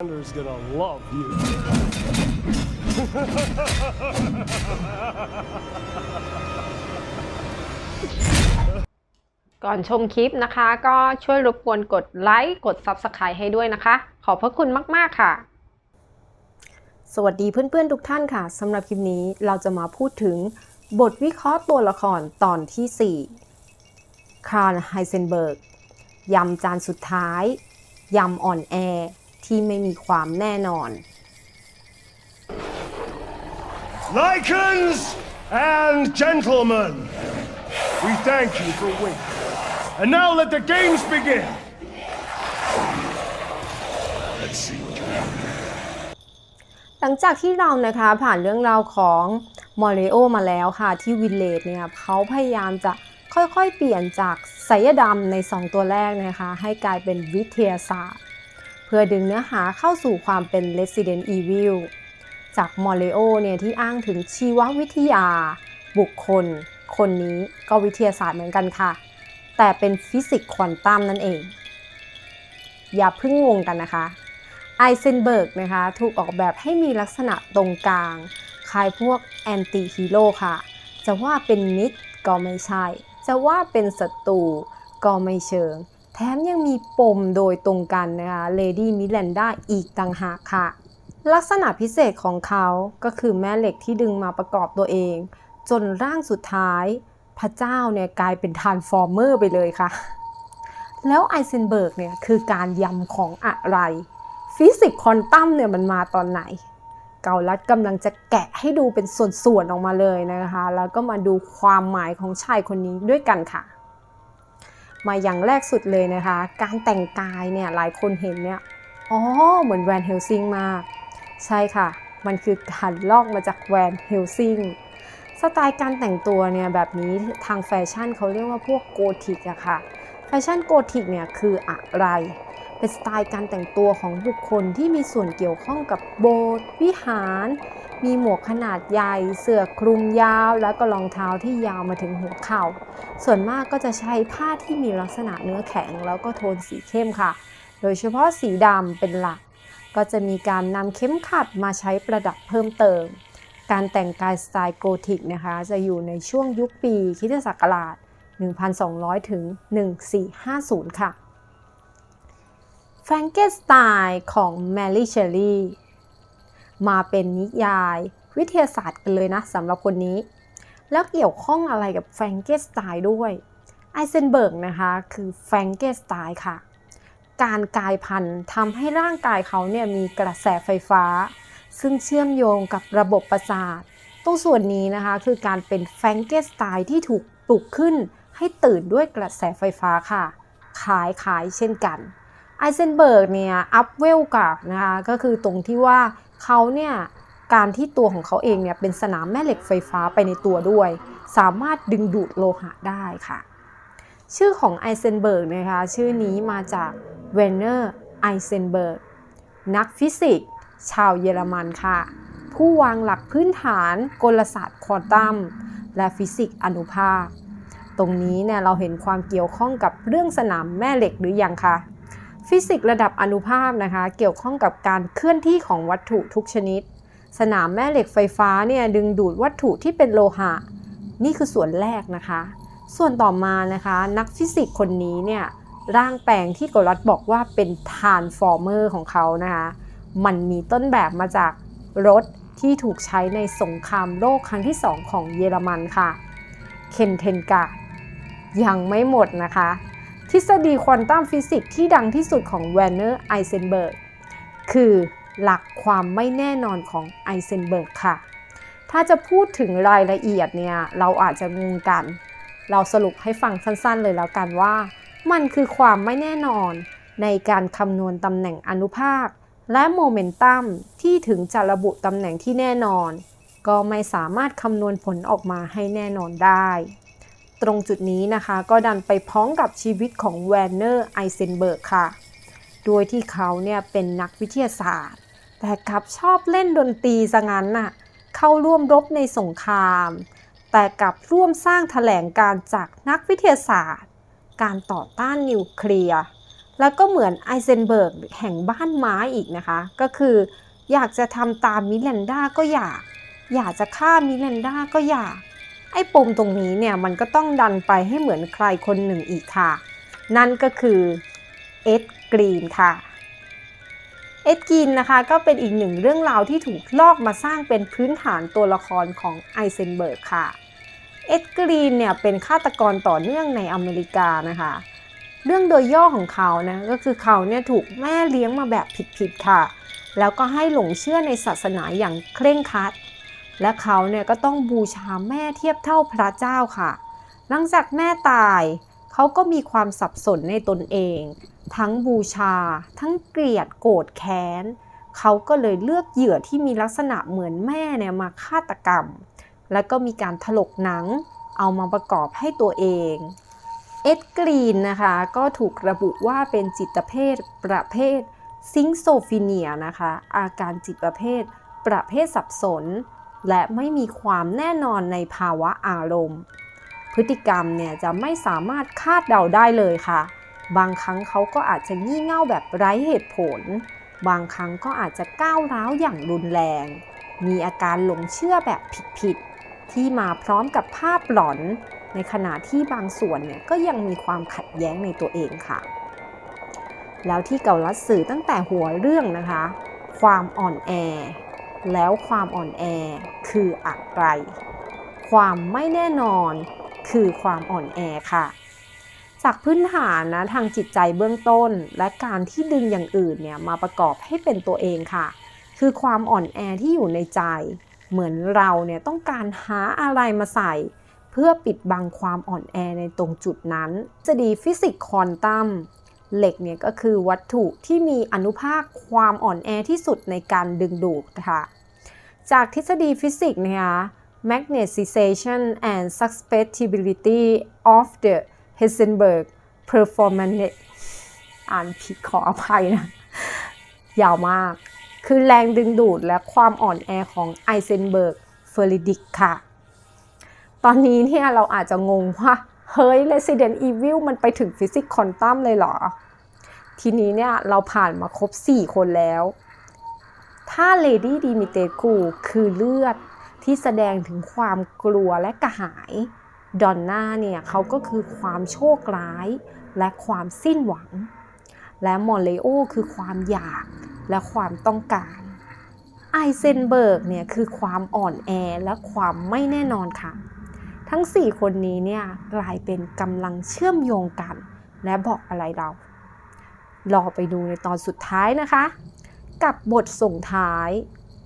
Alexander's gonna love you. ก่อนชมคลิปนะคะ ก็ช่วยรบกวนกดไลค์กด Subscribe ให้ด้วยนะคะ ขอบพระคุณมาก ๆ ค่ะ สวัสดีเพื่อน ๆ ทุกท่านค่ะสำหรับคลิปนี้เราจะมาพูดถึงบทวิเคราะห์ตัวละครตอนที่ 4 คาร์ลไฮเซนเบิร์กยำจานสุดท้ายยำอ่อนแอ ที่ไม่มีความแน่นอน Lycans and gentlemen, we thank you for waiting. And now let the games begin. Let's see what you have. หลังจากที่เรานะคะผ่านเรื่องราวของมอริโอมาแล้วค่ะที่วิลเลจเนี่ยเขาพยายามจะค่อยๆ เปลี่ยนจากไสยดำใน 2 ตัวแรกนะคะ ให้กลายเป็นวิทยาศาสตร์ เพื่อดึงเนื้อหาเข้าสู่ความเป็น Resident Evil จากมอริโอเนี่ยที่อ้างถึงชีววิทยา บุคคล คนนี้ก็วิทยาศาสตร์เหมือนกันค่ะ แต่เป็นฟิสิกส์ควอนตัมนั่นเอง อย่าพิ่งงงกันนะคะไอเซนเบิร์กนะคะถูกออกแบบให้มีลักษณะตรงกลาง คล้ายพวกแอนตี้ฮีโร่ค่ะ จะว่าเป็นมิตรก็ไม่ใช่ จะว่าเป็นศัตรูก็ไม่เชิง แถมยังมีปมโดยตรงกันนะคะเลดี้มิ a ลนด้าอีกต่างหากค่ะ ลักษณะพิเศษของเขาก็คือแม่เหล็กที่ดึงมาประกอบตัวเอง จนร่างสุดท้าย พระเจ้าเนี่ยกลายเป็นทานส์ฟอร์เมอร์ไปเลยค่ะ แล้วไอเซนเบิร์กเนี่ยคือการยำของอะไร ฟิสิกส์ควอนตัมเนี่ยมันมาตอนไหน เกาลัดกำลังจะแกะให้ดูเป็นส่วนๆออกมาเลยนะคะ แล้วก็มาดูความหมายของชายคนนี้ด้วยกันค่ะ มาอย่างแรกสุดเลยนะคะ การแต่งกายเนี่ยหลายคนเห็นเนี่ยอ๋อเหมือนแวนเฮลซิงมาก ใช่ค่ะ มันคือการลอกมาจากแวนเฮลซิงสไตล์การแต่งตัวเนี่ยแบบนี้ทางแฟชั่นเขาเรียกว่าพวกโกธิกอะค่ะ แฟชั่นโกธิกเนี่ยคืออะไร เป็นสไตล์การแต่งตัวของบุคคลที่มีส่วนเกี่ยวข้องกับโบสถ์วิหาร มีหมวกขนาดใหญ่ เสื้อคลุมยาว แล้วก็รองเท้าที่ยาวมาถึงหัวเข่า ส่วนมากก็จะใช้ผ้าที่มีลักษณะเนื้อแข็ง แล้วก็โทนสีเข้มค่ะ โดยเฉพาะสีดำเป็นหลัก ก็จะมีการนำเข็มขัดมาใช้ประดับเพิ่มเติม การแต่งกายสไตล์โกธิกนะคะ จะอยู่ในช่วงยุคปีคริสตศักราช 1,200 ถึง 1450 ค่ะแฟรงเกนสไตน์ของแมรี่เชลลี่ มาเป็นนิยาย วิทยาศาสตร์กันเลยนะสำหรับคนนี้ แล้วเกี่ยวข้องอะไรกับแฟรงเกสไตน์ด้วยไอเซนเบิร์กนะคะคือแฟรงเกสไตน์ค่ะ การกลายพันธุ์ทำให้ร่างกายเขาเนี่ยมีกระแสไฟฟ้า ซึ่งเชื่อมโยงกับระบบประสาทตรงส่วนนี้นะคะคือการเป็นแฟรงเกสไตน์ที่ถูกปลุกขึ้นให้ตื่นด้วยกระแสไฟฟ้าค่ะคล้ายๆเช่นกันไอเซนเบิร์กเนี่ยอัพเวลกับนะคะก็คือตรงที่ว่า เขาเนี่ยการที่ตัวของเขาเองเนี่ยเป็นสนามแม่เหล็กไฟฟ้าไปในตัวด้วย สามารถดึงดูดโลหะได้ค่ะ ชื่อของไอเซนเบิร์กนะคะชื่อนี้มาจากเวเนอร์ไอเซนเบิร์กนักฟิสิกส์ชาวเยอรมันค่ะ ผู้วางหลักพื้นฐานกลศาสตร์ควอนตัมและฟิสิกส์อนุภาค ตรงนี้เนี่ยเราเห็นความเกี่ยวข้องกับเรื่องสนามแม่เหล็กหรือยังคะ ฟิสิกส์ระดับอนุภาคนะคะ เกี่ยวข้องกับการเคลื่อนที่ของวัตถุทุกชนิด สนามแม่เหล็กไฟฟ้าเนี่ยดึงดูดวัตถุที่เป็นโลหะ นี่คือส่วนแรกนะคะ ส่วนต่อมานะคะ นักฟิสิกส์คนนี้เนี่ยร่างแปลงที่กรัตบอกว่าเป็นทานฟอร์เมอร์ของเขานะคะมันมีต้นแบบมาจากรถที่ถูกใช้ในสงครามโลกครั้งที่ 2 ของเยอรมันค่ะ เคนเทนกายังไม่หมดนะคะ ทฤษฎีควอนตัมฟิสิกส์ที่ดังที่สุดของแวนเนอร์ไอเซนเบิร์กคือหลักความไม่แน่นอนของไอเซนเบิร์กค่ะ ถ้าจะพูดถึงรายละเอียดเนี่ย เราอาจจะงงกัน เราสรุปให้ฟังสั้นๆเลยแล้วกันว่า มันคือความไม่แน่นอนในการคำนวณตำแหน่งอนุภาค และโมเมนตัมที่ถึงจะระบุตำแหน่งที่แน่นอน ก็ไม่สามารถคำนวณผลออกมาให้แน่นอนได้ ตรงจุดนี้นะคะ ก็ดันไปพ้องกับชีวิตของแวนเนอร์ไอเซนเบิร์กค่ะ โดยที่เขาเนี่ยเป็นนักวิทยาศาสตร์ แต่กลับชอบเล่นดนตรีซะงั้นน่ะ เข้าร่วมรบในสงคราม แต่กลับร่วมสร้างแถลงการจากนักวิทยาศาสตร์ การต่อต้านนิวเคลียร์ แล้วก็เหมือนไอเซนเบิร์กแห่งบ้านไม้อีกนะคะ ก็คืออยากจะทำตามมิลันดาก็อยาก อยากจะฆ่ามิลันดาก็อยาก อ้ปมตรงนี้เนี่ยมันก็ต้องดันไปให้เหมือนใครคนหนึ่งอีกค่ะ นั่นก็คือเอ็ดกรีนค่ะเอ็ดกรีนนะคะก็เป็นอีกหนึ่งเรื่องราวที่ถูกลอกมาสร้างเป็นพื้นฐานตัวละครของไอเซนเบิร์กค่ะ เอ็ดกรีนเนี่ยเป็นฆาตกรต่อเนื่องในอเมริกานะคะ เรื่องโดยย่อของเขานะก็คือเขาเนี่ยถูกแม่เลี้ยงมาแบบผิดๆค่ะ แล้วก็ให้หลงเชื่อในศาสนาอย่างเคร่งครัด และเขาเนี่ยก็ต้องบูชาแม่เทียบเท่าพระเจ้าค่ะ หลังจากแม่ตายเขาก็มีความสับสนในตนเอง ทั้งบูชา ทั้งเกลียดโกรธแค้นเขาก็เลยเลือกเหยื่อที่มีลักษณะเหมือนแม่เนี่ยมาฆาตกรรม แล้วก็มีการถลกหนังเอามาประกอบให้ตัวเอง เอ็ดกรีนนะคะก็ถูกระบุว่าเป็นจิตเภทประเภทซิงโซฟิเนียนะคะ อาการจิตประเภทประเภทสับสน และไม่มีความแน่นอนในภาวะอารมณ์ พฤติกรรมเนี่ยจะไม่สามารถคาดเดาได้เลยค่ะ บางครั้งเขาก็อาจจะงี่เง่าแบบไร้เหตุผล บางครั้งก็อาจจะก้าวร้าวอย่างรุนแรง มีอาการหลงเชื่อแบบผิดๆที่มาพร้อมกับภาพหลอน ในขณะที่บางส่วนเนี่ยก็ยังมีความขัดแย้งในตัวเองค่ะ แล้วที่เกาลัดสื่อตั้งแต่หัวเรื่องนะคะ ความอ่อนแอ แล้วความอ่อนแอคืออะไร ความไม่แน่นอนคือความอ่อนแอค่ะ จากพื้นฐานนะทางจิตใจเบื้องต้น และการที่ดึงอย่างอื่นเนี่ยมาประกอบให้เป็นตัวเองค่ะ คือความอ่อนแอที่อยู่ในใจ เหมือนเราเนี่ยต้องการหาอะไรมาใส่ เพื่อปิดบังความอ่อนแอในตรงจุดนั้นจะดีฟิสิกส์ควอนตัม เหล็กเนี่ยก็คือวัตถุที่มีอนุภาคความอ่อนแอที่สุดในการดึงดูดค่ะจากทฤษฎีฟิสิกส์นะคะ magnetization and susceptibility of the Heisenberg performance อ่านผิดขออภัยนะ ยาวมาก คือแรงดึงดูดและความอ่อนแอของไอเซนเบิร์กเฟอริดิกค่ะ ตอนนี้เนี่ยเราอาจจะงงว่า เฮ้ย Resident Evil มันไปถึงฟิสิกส์ควอนตัมเลยเหรอ ทีนี้เนี่ย เราผ่านมาครบ 4 คนแล้ว ถ้า Lady Dimitrescu คือเลือดที่แสดงถึงความกลัวและกระหายดอนน่าเนี่ยเขาก็คือความโชคร้ายและความสิ้นหวัง และมอลเลโอคือความอยากและความต้องการไอเซนเบิร์กเนี่ยคือความอ่อนแอและความไม่แน่นอนค่ะ ทั้ง 4 คนนี้เนี่ยกลายเป็นกำลังเชื่อมโยงกัน และบอกอะไรเรา รอไปดูในตอนสุดท้ายนะคะ กับบทส่งท้าย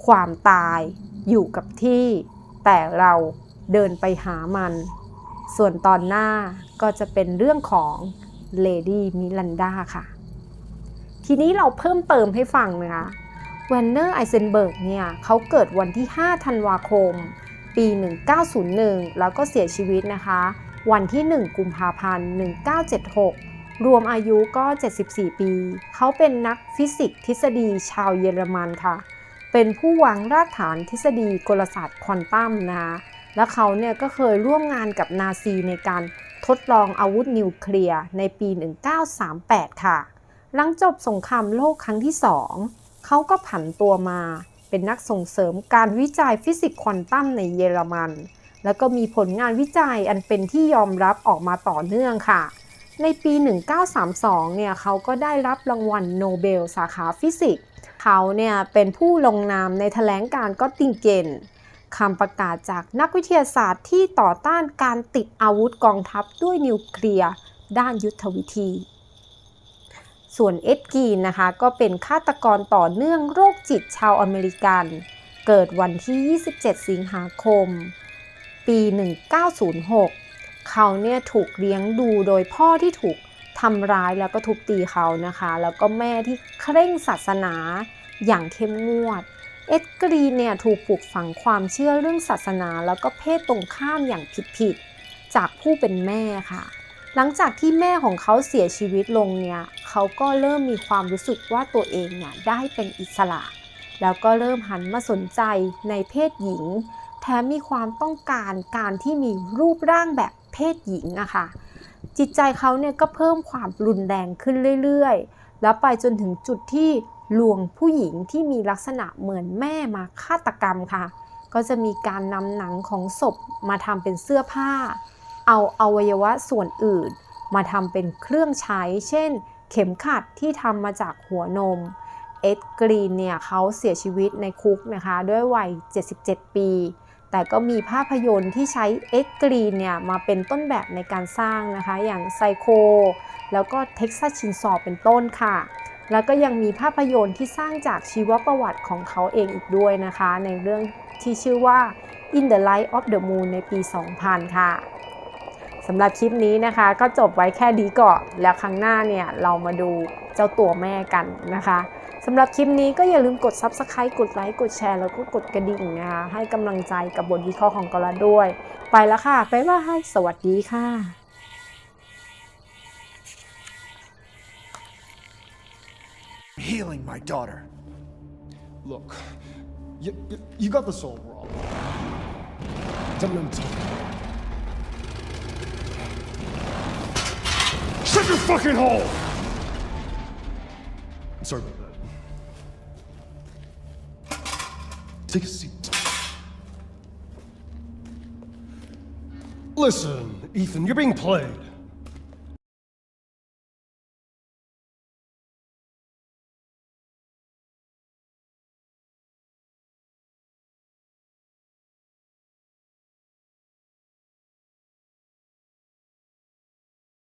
ความตายอยู่กับที่ แต่เราเดินไปหามัน ส่วนตอนหน้าก็จะเป็นเรื่องของเลดี้มิลันดาค่ะ ทีนี้เราเพิ่มเติมให้ฟังนะคะเวนเนอร์ไอเซนเบิร์กเนี่ยเขาเกิดวันที่ 5 ธันวาคม ปี 1901 แล้วก็เสียชีวิตนะคะ วันที่ 1 กุมภาพันธ์ 1976 รวมอายุก็ 74 ปี เขาเป็นนักฟิสิกส์ทฤษฎีชาวเยอรมันค่ะ เป็นผู้วางรากฐานทฤษฎีกลศาสตร์ควอนตัมนะคะและเขาเนี่ยก็เคยร่วมงานกับนาซีในการทดลองอาวุธนิวเคลียร์ในปี 1938 ค่ะ หลังจบสงครามโลกครั้งที่ 2 เขาก็ผันตัวมา เป็นนักส่งเสริมการวิจัยฟิสิกส์ควอนตัมในเยอรมัน แล้วก็มีผลงานวิจัยอันเป็นที่ยอมรับออกมาต่อเนื่องค่ะ ในปี 1932 เนี่ยเขาก็ได้รับรางวัลโนเบลสาขาฟิสิกส์เขาเนี่ยเป็นผู้ลงนามในแถลงการ์ก็ติงเกนคำประกาศจากนักวิทยาศาสตร์ที่ต่อต้านการติดอาวุธกองทัพด้วยนิวเคลียร์ด้านยุทธวิธี ส่วนเอ็ดกีนนะคะ ก็เป็นฆาตกรต่อเนื่องโรคจิตชาวอเมริกัน เกิดวันที่ 27 สิงหาคม ปี 1906 เขาเนี่ยถูกเลี้ยงดูโดยพ่อที่ถูกทำร้ายแล้วก็ทุบตีเขานะคะ แล้วก็แม่ที่เคร่งศาสนาอย่างเข้มงวด เอ็ดกรีเนี่ยถูกปลูกฝังความเชื่อเรื่องศาสนา แล้วก็เพศตรงข้ามอย่างผิดๆจากผู้เป็นแม่ค่ะ หลังจากที่แม่ของเขาเสียชีวิตลงเนี่ยเขาก็เริ่มมีความรู้สึกว่าตัวเองเนี่ยได้เป็นอิสระ แล้วก็เริ่มหันมาสนใจในเพศหญิง แถมมีความต้องการการที่มีรูปร่างแบบเพศหญิงอะค่ะจิตใจเขาเนี่ยก็เพิ่มความรุนแรงขึ้นเรื่อยๆ แล้วไปจนถึงจุดที่ลวงผู้หญิงที่มีลักษณะเหมือนแม่มาฆาตกรรมค่ะ ก็จะมีการนำหนังของศพมาทำเป็นเสื้อผ้า เอาอวัยวะส่วนอื่น มาทำเป็นเครื่องใช้ เช่น เข็มขัดที่ทำมาจากหัวนม เอ็ดกรีนเนี่ยเขาเสียชีวิตในคุกนะคะ ด้วยวัย 77 ปี แต่ก็มีภาพยนตร์ที่ใช้เอ็ดกรีนเนี่ยมาเป็นต้นแบบในการสร้างนะคะ อย่างไซโค แล้วก็เท็กซัสชินซอเป็นต้นค่ะแล้วก็ยังมีภาพยนตร์ที่สร้างจากชีวประวัติของเขาเองอีกด้วยนะคะ ในเรื่องที่ชื่อว่า In the Light of the Moon ในปี 2000 ค่ะ สำหรับคลิปนี้นะคะ ก็จบไว้แค่ดีก่อนแล้วครั้งหน้าเนี่ยเรามาดูเจ้าตัวแม่กันนะคะสำหรับคลิปนี้ก็อย่าลืมกด Subscribe กดไลค์กดแชร์แล้วก็กดกระดิ่งนะคะให้กำลังใจกับบทวิเคราะห์ของกอลาด้วย ไปแล้วค่ะบ๊ายบายสวัสดีค่ะ healing my daughter. Look, you, you, you got this all wrong. Tell me, tell me. Shut your fucking hole! Sorry about that. Take a seat. Listen, Ethan, you're being played.